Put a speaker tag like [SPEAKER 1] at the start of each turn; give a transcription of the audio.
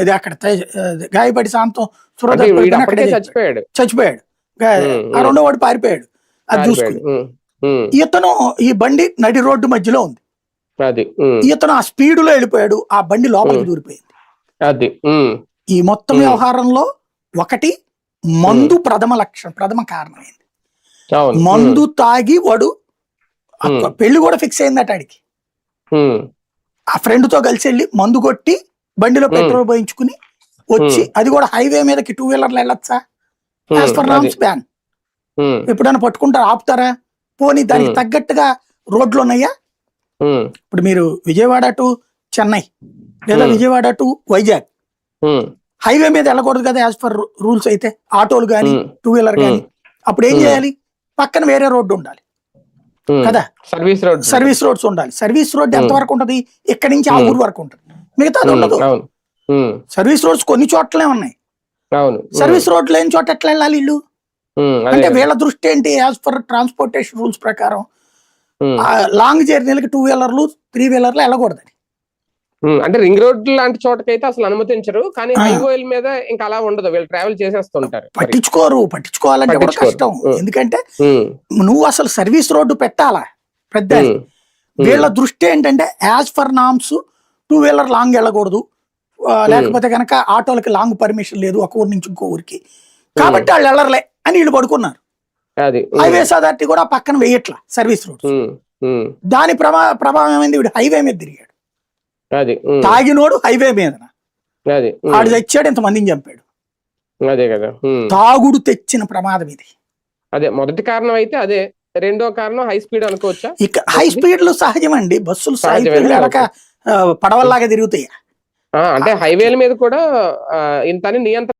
[SPEAKER 1] ఇది అక్కడ గాయపడి అక్కడే
[SPEAKER 2] చచ్చిపోయాడు.
[SPEAKER 1] చచ్చిపోయాడు. ఆ. రెండో వాడు పారిపోయాడు. అది. చూసుకుని. ఇతను ఈ బండి నడి రోడ్డు మధ్యలో ఉంది.
[SPEAKER 2] అది
[SPEAKER 1] ఇతను ఆ స్పీడ్లో వెళ్ళిపోయాడు. ఆ బండి లోపలికి. దూరిపోయింది.
[SPEAKER 2] అది
[SPEAKER 1] ఈ మొత్తం. వ్యవహారంలో ఒకటి మందు ప్రథమ లక్షణం ప్రథమ కారణమైంది. మందు తాగి వాడు. పెళ్ళి కూడా ఫిక్స్ అయిందట ఆడికి. ఆ ఫ్రెండ్తో కలిసి వెళ్ళి మందు కొట్టి బండిలో. పెట్రోల్ పోయించుకుని వచ్చి అది కూడా హైవే మీదకి టూ వీలర్లు వెళ్ళొచ్చా?
[SPEAKER 2] ఉమ్,
[SPEAKER 1] యాజ్ పర్
[SPEAKER 2] అది,
[SPEAKER 1] నామ్స్ బ్యాన్ ఎప్పుడైనా పట్టుకుంటారా? ఆపుతారా? పోనీ దానికి. తగ్గట్టుగా రోడ్లు ఉన్నాయా? ఇప్పుడు మీరు విజయవాడ టు చెన్నై లేదా. విజయవాడ టు వైజాగ్. హైవే మీద వెళ్ళకూడదు కదా యాజ్ పర్ రూల్స్ అయితే? ఆటోలు కానీ టూ వీలర్ కానీ. అప్పుడు ఏం. చేయాలి? పక్కన వేరే రోడ్డు ఉండాలి. కదా?
[SPEAKER 2] సర్వీస్ రోడ్
[SPEAKER 1] సర్వీస్ రోడ్స్ ఉండాలి. సర్వీస్ రోడ్ ఎంత. వరకు ఉంటది? ఇక్కడి నుంచి ఆ. ఊరు వరకు ఉంటుంది? మిగతాది ఉండదు. సర్వీస్ రోడ్స్ కొన్ని చోట్లే ఉన్నాయి. సర్వీస్ రోడ్ లేని చోట ఎట్లా వెళ్ళాలి ఇల్లు? అంటే. వీళ్ళ దృష్టి ఏంటి? యాజ్ పర్ ట్రాన్స్పోర్టేషన్ రూల్స్ ప్రకారం లాంగ్ జర్నీలకి టూ వీలర్లు త్రీ వీలర్లు వెళ్ళకూడదు
[SPEAKER 2] అంటే రింగ్ రోడ్ లాంటి చోటకైతే అసలు అనుమతించరు. కానీ. హైవేల మీద ఇంకా అలా ఉండదు. వీళ్ళు ట్రావెల్ చేసేస్తుంటారు.
[SPEAKER 1] పట్టించుకోరు. పట్టించుకోవాలంటే కూడా. కష్టం. ఎందుకంటే నువ్వు అసలు సర్వీస్ రోడ్డు పెట్టాలా? పెద్ద వీళ్ళ దృష్టి ఏంటంటే as per norms two wheeler long వెళ్ళకూడదు. లేకపోతే కనుక ఆటోలకి లాంగ్ పర్మిషన్ లేదు ఒక ఊరి నుంచి ఇంకో ఊరికి. కాబట్టి వాళ్ళు వెళ్ళర్లే అని వీళ్ళు పడుకున్నారు. హైవేస్ అథారిటీ కూడా పక్కన వేయట్లా సర్వీస్
[SPEAKER 2] ఉమ్,
[SPEAKER 1] దాని ప్రభా ప్రభావం ఏమైంది వీడు హైవే మీద తిరిగాడు. తాగినోడు హైవే మీద ఆడు తెచ్చాడు ఇంతమందిని చంపాడు.
[SPEAKER 2] అదే కదా
[SPEAKER 1] తాగుడు తెచ్చిన ప్రమాదం ఇది.
[SPEAKER 2] అదే మొదటి కారణం అయితే అదే. రెండో కారణం హై స్పీడ్ అనుకోవచ్చా?
[SPEAKER 1] ఇక హై స్పీడ్లు బస్సులు
[SPEAKER 2] సహజమేనా?
[SPEAKER 1] స్పీడ్ వెళ్ళక ఆ, పడవల్లాగా తిరుగుతాయి.
[SPEAKER 2] ఆ, అంటే హైవేల మీద కూడా ఇంత నియంత్రణ